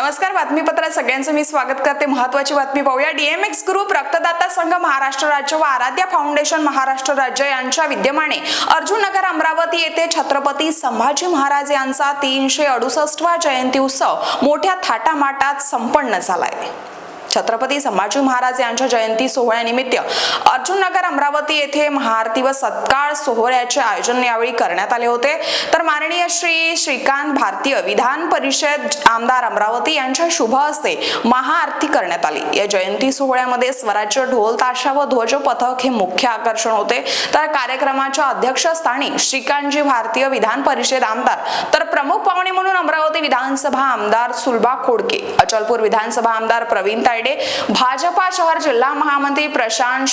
नमस्कार बातमीपत्रात सगळ्यांचं मी स्वागत करते. महत्वाची बातमी पाहूया. डीएमएक्स ग्रुप रक्तदाता संघ महाराष्ट्र राज्य व आराध्या फाउंडेशन महाराष्ट्र राज्य यांच्या विद्यमाने अर्जुन नगर अमरावती येथे छत्रपती संभाजी महाराज यांचा तीनशे अडुसष्टवा जयंती उत्सव मोठ्या थाटामाटात संपन्न झालाय. छत्रपती संभाजी महाराज यांच्या जयंती सोहळ्यानिमित्त अर्जुननगर अमरावती येथे महाआरती व सत्कार सोहळ्याचे आयोजन यावेळी करण्यात आले होते. तर माननीय श्री श्रीकांत भारतीय विधान परिषद आमदार अमरावती यांच्या शुभ हस्ते महाआरती करण्यात आली. या जयंती सोहळ्यामध्ये स्वराज्य ढोल ताशा व ध्वज पथक हे मुख्य आकर्षण होते. तर कार्यक्रमाच्या अध्यक्षस्थानी श्रीकांतजी भारतीय विधान परिषद आमदार तर प्रमुख पाहुणे म्हणून अमरावती विधानसभा आमदार सुलभा खोडके अचलपूर विधानसभा आमदार प्रवीण तायडे भाजपा शहर जिल्हा महामंत्री प्रशांत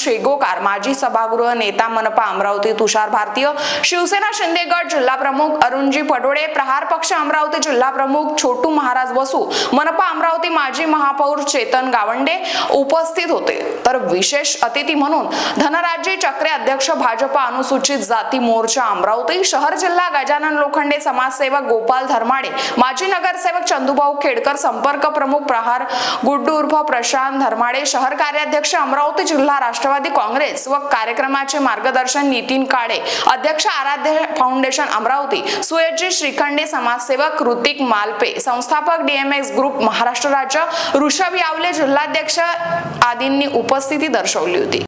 शेगोकार माजी सभागृह नेता मनपा अमरावती तुषार भारतीय शिवसेना शिंदे गट जिल्हा प्रमुख अरुणजी पटोळे प्रहार पक्ष अमरावती जिल्हा प्रमुख छोटू महाराज बसू मनपा अमरावती माजी महापौर चेतन गावंडे उपस्थित होते. तर विशेष अतिथी म्हणून धनराजी चक्रे अध्यक्ष भाजपा अनुसूचित जाती मोर्चा अमरावती शहर जिल्हा गजानन लोखंडे समाजसेवक गोपाल धर्माडे माजी नगरसेवक चंदूभाऊ खेडकर संपर्क प्रमुख प्रहार गुड्डू उर्फ प्रशांत धर्माडे शहर कार्याध्यक्ष अमरावती जिल्हा राष्ट्रवादी काँग्रेस काँग्रेस व कार्यक्रमाचे मार्गदर्शन नितीन काळे अध्यक्ष आराध्य फाउंडेशन अमरावती सुयजी श्रीखंडे समाजसेवक ऋतिक मालपे संस्थापक डीएमएक्स ग्रुप महाराष्ट्र राज्य ऋषभ यावले जिल्हाध्यक्ष आदींनी उपस्थिती दर्शवली होती.